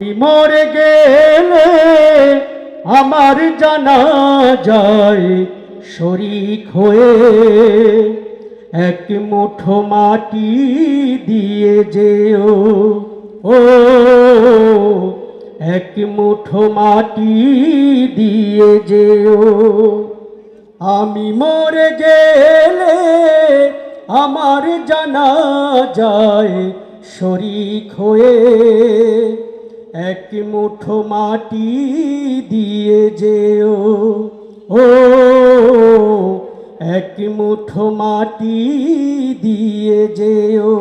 মরে গেলে আমার জানা যায় শরিক হয়ে এক মুঠো মাটি দিয়ে যেও। ও, এক মুঠো মাটি দিয়ে যেও। আমি মরে গেলে আমার জানা যায় শরিক হয়ে এক মুঠো মাটি দিয়ে যেও। ও, এক মুঠো মাটি দিয়ে যেও।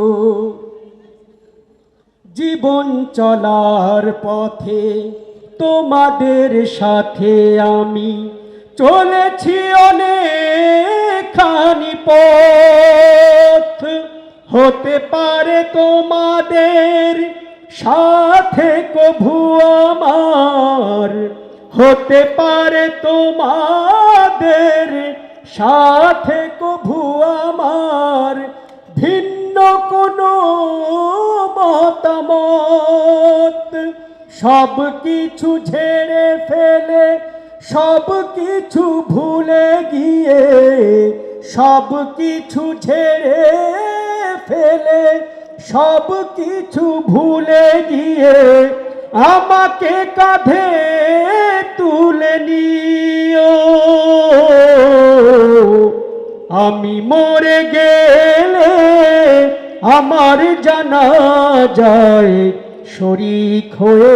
জীবন চলার পথে তোমাদের সাথে আমি চলেছি অনেকখানি পথ। হতে পারে তোমাদের সাথে কভু আমার হতে পারে তোমাদের। সাথে কভু আমার ভিন্ন কোনো মতামত। সব কিছু ছেড়ে ফেলে, সব কিছু ভুলে গিয়ে, সব কিছু ফেলে সব কিছু ভুলে গিয়ে আমাকে কাঁধে তুলে নিও। আমি মরে গেলে আমার জানা যায় শরিক হয়ে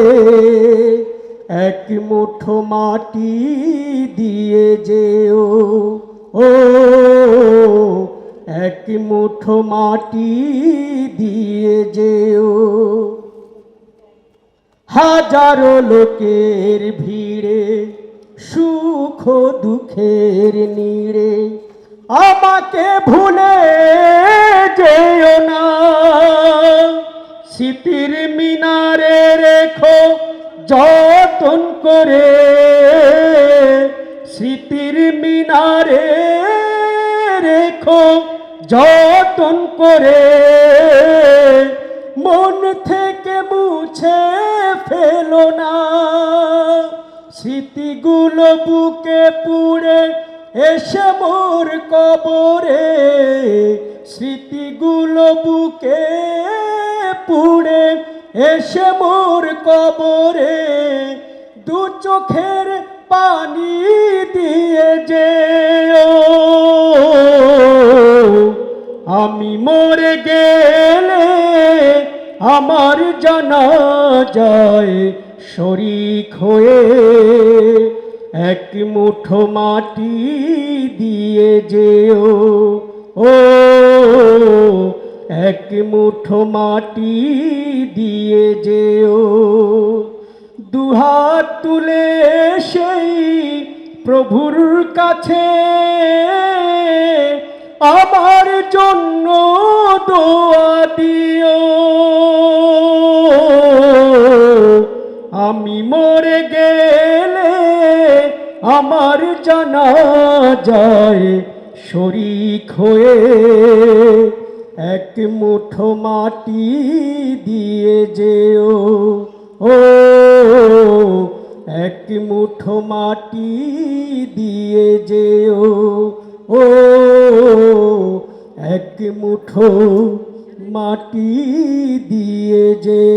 এক মুঠো মাটি দিয়ে যেও। ও এক মুঠো মাটি দিয়ে যেও। হাজারো লোকের ভিড়ে, সুখ দুঃখের নীড়ে। আমাকে ভুলে যেও না। স্মৃতির মিনারে রেখো, যতন করে। স্মৃতির মিনারে রেখো যতন করে মন থেকে মুছে ফেলো না। স্মৃতিগুলো বুকে পুড়ে এসে মোর কবরে। স্মৃতিগুলো বুকে পুড়ে এসে মোর কবরে। দু চোখের পানি দিয়ে মরে গেলে আমার জানা যায় শরিক হয়ে এক মুঠো মাটি দিয়ে যেও। ও, এক মুঠো মাটি দিয়ে যেও। দুহাত তুলে সেই প্রভুর কাছে আমার জন্য দোয়া দিও। আমি মরে গেলে আমার জানা যায় শরিক হয়ে এক মুঠো মাটি দিয়ে যেও। ও, এক মুঠো মাটি দিয়ে যেও। ও মাটি দিয়ে যে